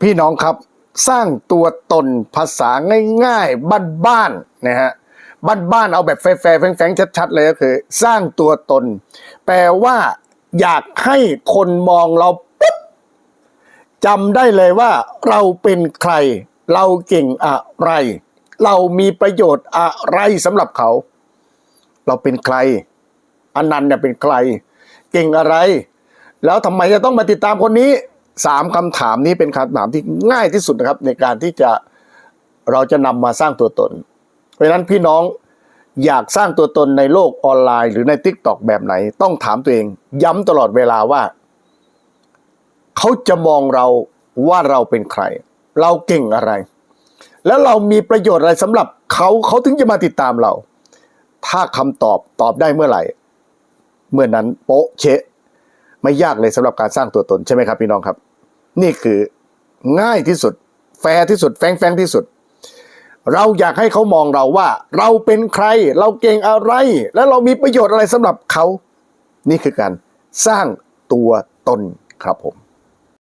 พี่น้องครับสร้างตัวตนภาษาง่ายๆ บ้านๆนะฮะบ้านๆเอาแบบแฟร์ๆแฝงๆชัดๆเลยก็คือ สร้างตัวตน แปลว่า อยากให้คนมองเราปุ๊บจำได้เลยว่า เราเป็นใคร เราเก่งอะไร เรามีประโยชน์อะไรสำหรับเขา เราเป็นใครอนันต์เนี่ยเป็นใคร เก่งอะไร แล้วทำไมจะต้องมาติดตามคนนี้ สามคำถามนี้เป็นคำถามที่ง่ายที่สุดนะครับ ในการที่จะเราจะนำมาสร้างตัวตน เพราะฉะนั้นพี่น้องอยากสร้างตัวตนในโลกออนไลน์ หรือใน t ิ k t o k แบบไหน ต้องถามตัวเอง ย้ำตลอดเวลาว่า เขาจะมองเราว่าเราเป็นใคร เราเก่งอะไร แล้วเรามีประโยชน์อะไรสำหรับเขาเขาถึงจะมาติดตามเรา ถ้าคำตอบตอบได้เมื่อไหร่ เมื่อนั้นโป๊ะเชะไม่ยากเลยสำหรับการสร้างตัวตนใช่ไหมครับพี่น้องครับ นี่คือง่ายที่สุด แฟร์ที่สุด แฟงแฟงที่สุด เราอยากให้เขามองเราว่า เราเป็นใคร เราเก่งอะไร และเรามีประโยชน์อะไรสำหรับเขา นี่คือการสร้างตัวตนครับผม